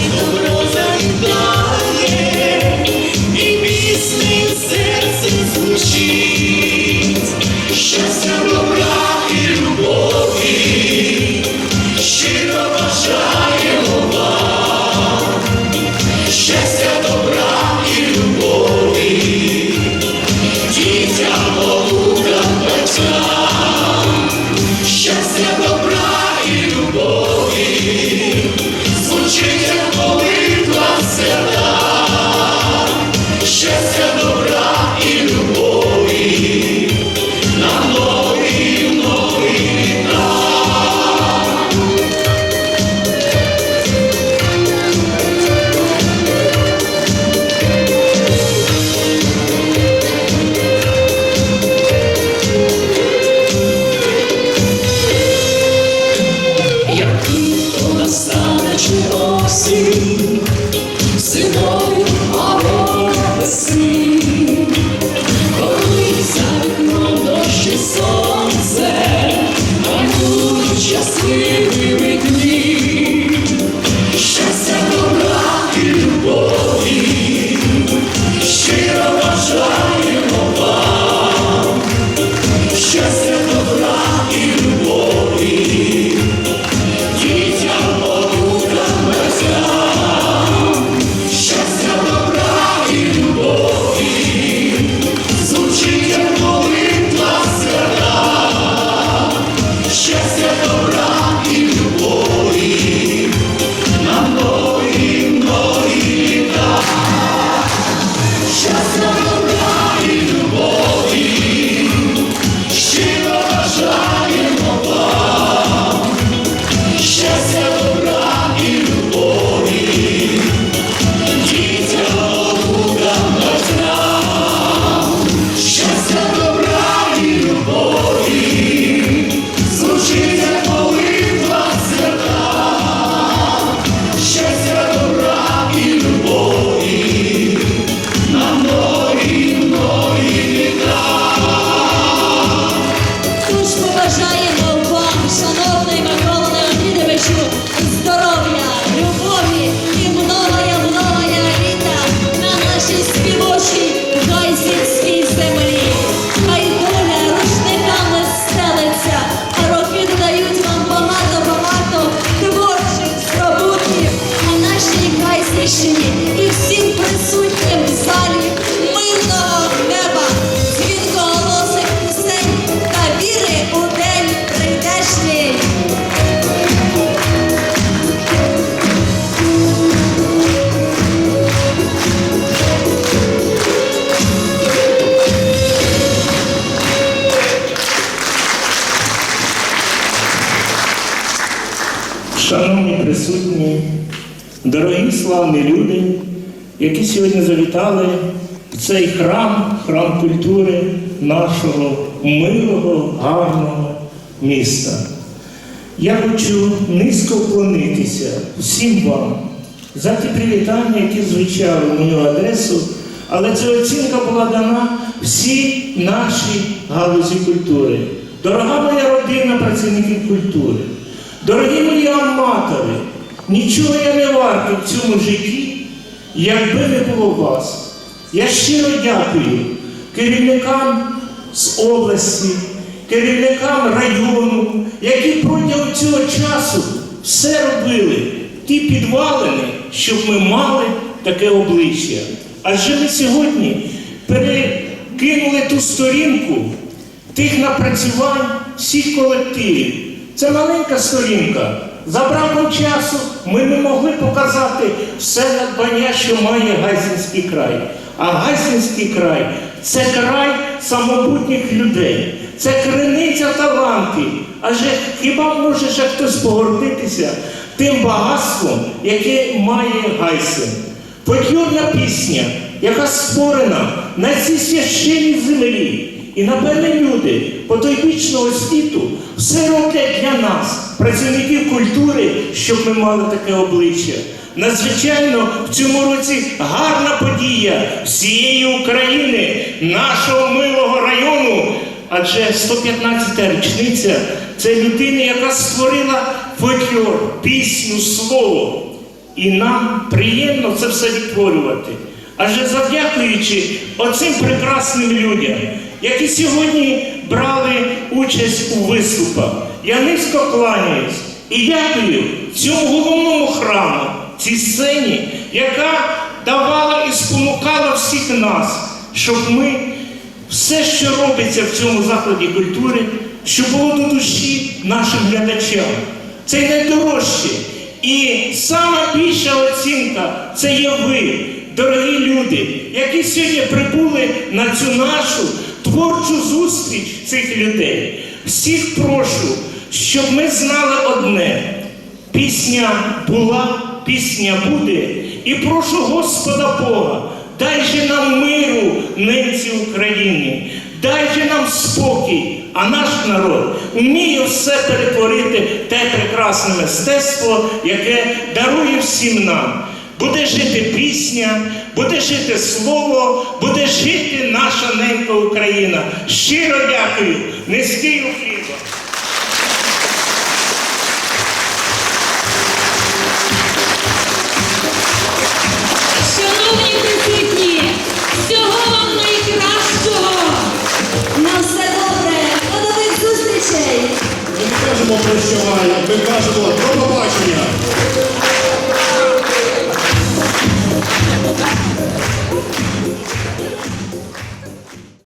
хай rolling the sea. Присутні, дорогі славні люди, які сьогодні завітали в цей храм, храм культури нашого милого, гарного міста. Я хочу низько вклонитися всім вам за ті привітання, які звучали в мою адресу, але ця оцінка була дана всій нашій галузі культури. Дорога моя родина працівників культури, дорогі мої аматори, нічого я не вартий в цьому житті, якби не було вас. Я щиро дякую керівникам з області, керівникам району, які протягом цього часу все робили, ті підвалини, щоб ми мали таке обличчя. Адже ми сьогодні перекинули ту сторінку тих напрацювань всіх колективів. Це маленька сторінка. За часу ми не могли показати все надбання, що має Гайсинський край. А Гайсинський край це край самобутніх людей, це криниця талантів. Адже хіба може ще хтось погордитися тим багатством, яке має Гайсин? Фольклорна пісня, яка створена на цій священній землі. І напевне люди потойбічного світу все роблять для нас, працівників культури, щоб ми мали таке обличчя. Надзвичайно в цьому році гарна подія всієї України, нашого милого району. Адже 115-та річниця це людина, яка створила фольклор, пісню, слово. І нам приємно це все відтворювати. Адже завдякуючи оцим прекрасним людям, які сьогодні брали участь у виступах, я низько кланяюсь і дякую цьому головному храму, цій сцені, яка давала і спонукала всіх нас, щоб ми все, що робиться в цьому закладі культури, що було до душі нашим глядачам. Це найдорожче. І сама більша оцінка це є ви, дорогі люди, які сьогодні прибули на цю нашу творчу зустріч цих людей. Всіх прошу, щоб ми знали одне. Пісня була, пісня буде. І прошу Господа Бога, дай же нам миру ненці України, дай же нам спокій, а наш народ вміє все перетворити те прекрасне мистецтво, яке дарує всім нам. Буде жити пісня, буде жити слово, буде жити наша ненька Україна. Щиро дякую, низький уклін. Шановні присутні, всього вам найкращого! На все добре! До нових зустрічей! Ми кажемо прощавай, ми кажемо